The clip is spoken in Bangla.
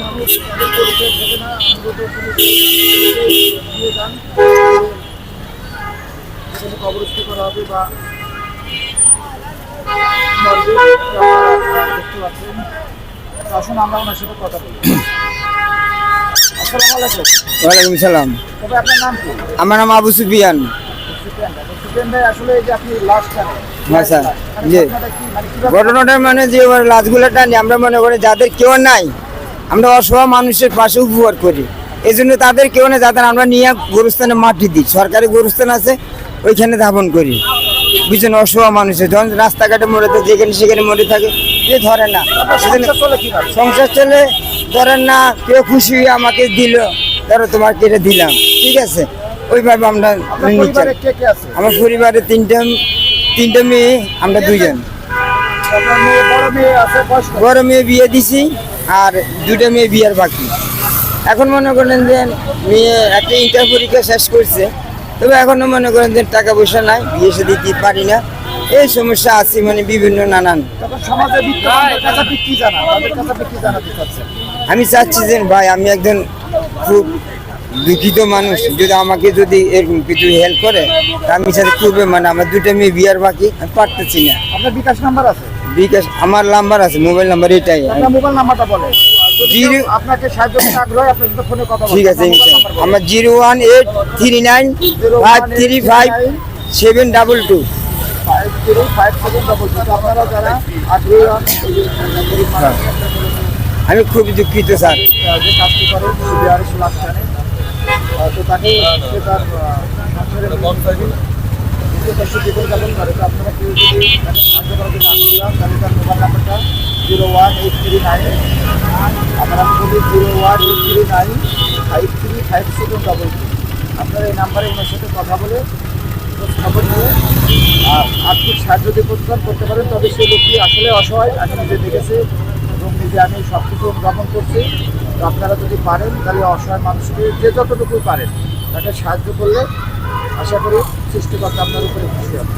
তাদের পরিচয় থাকে না অন্তত দিয়ে যান। সেখানে কবরস্থ করা হবে বা দেখতে পাচ্ছেন। আসুন আমরা ওনার সাথে কথা বলি। আসসালামু আলাইকুম। ওয়ালাইকুম সালাম। তবে আপনার নাম কি? আমার নাম আবু সুফিয়ান। হ্যাঁ। মানে কীভাবে ঘটনাটা মানে যে লাশগুলো টানি আমরা মনে করি যাদের কেউ নাই আমরা অসহায় মানুষের পাশে উপহার করি। এই জন্য তাদের কেউ নেই যাদের আমরা নিয়ে গোরস্থানে মাটি দিই। সরকারি গোরস্থান আছে ওইখানে ধাপন করি। বুঝছেন? অসহায় মানুষের। যখন রাস্তাঘাটে মরে থাকে যেখানে সেখানে মরে থাকে যে ধরে না। সংসার চলে ধরেন না কেউ খুশি হয়ে আমাকে দিল ধরো তোমার কেটে দিলাম। ঠিক আছে? ওইভাবে আমরা আমার পরিবারে তিনটা তিনটা মেয়ে আমরা দুইজন? বড় মেয়ে বিয়ে দিছি। আর দুটা মেয়ে বিয়ের বাকি। এখন মনে করেন যে মেয়ে একটা ইন্টার পরীক্ষা শেষ করছে তবে এখনও মনে করেন যে টাকা পয়সা নাই বিয়ে সে দিতে পারি না। এই সমস্যা আছে মানে বিভিন্ন নানান। কি কি আমি চাচ্ছি যে ভাই আমি একজন খুব দুঃখিত মানুষ যদি আমাকে যদি এরকম কিছু হেল্প করে আমি সাথে খুবই মানে আমার দুটো মেয়ে বিয়ার বাকি আমি পারতেছি না। আপনার বিকাশ নাম্বার আছে? বিকাশ আমার নাম্বার আছে মোবাইল নাম্বার এটাই। মোবাইল নাম্বারটা বলবেন। ঠিক আছে। আমার zero one eight three nine five three five seven double two. আমি খুব দুঃখিত স্যার। তো তাকে সে তার জীবনযাপন করে তো আপনারা কেউ যদি সাহায্য করার জন্য আগ্রহী হন তাহলে তার মোবাইল নাম্বারটা zero one eight three nine আমার আমি zero one eight three nine five three five seven double two আপনারা এই নাম্বারে ওনার সাথে কথা বলে খবর নিয়ে আর আর্থিক সাহায্য যদি চান করতে পারেন তবে সেই লোকটি আসলে অসহায় আমি নিজে দেখেছি এবং নিজে আমি সব কিছু অনুধাবন করছি তো আপনারা যদি পারেন, তাহলে অসহায় মানুষকে যে যতটুকু পারেন, তাকে সাহায্য করলে আশা করি সৃষ্টিকর্তা আপনার উপরে খুশি হবে।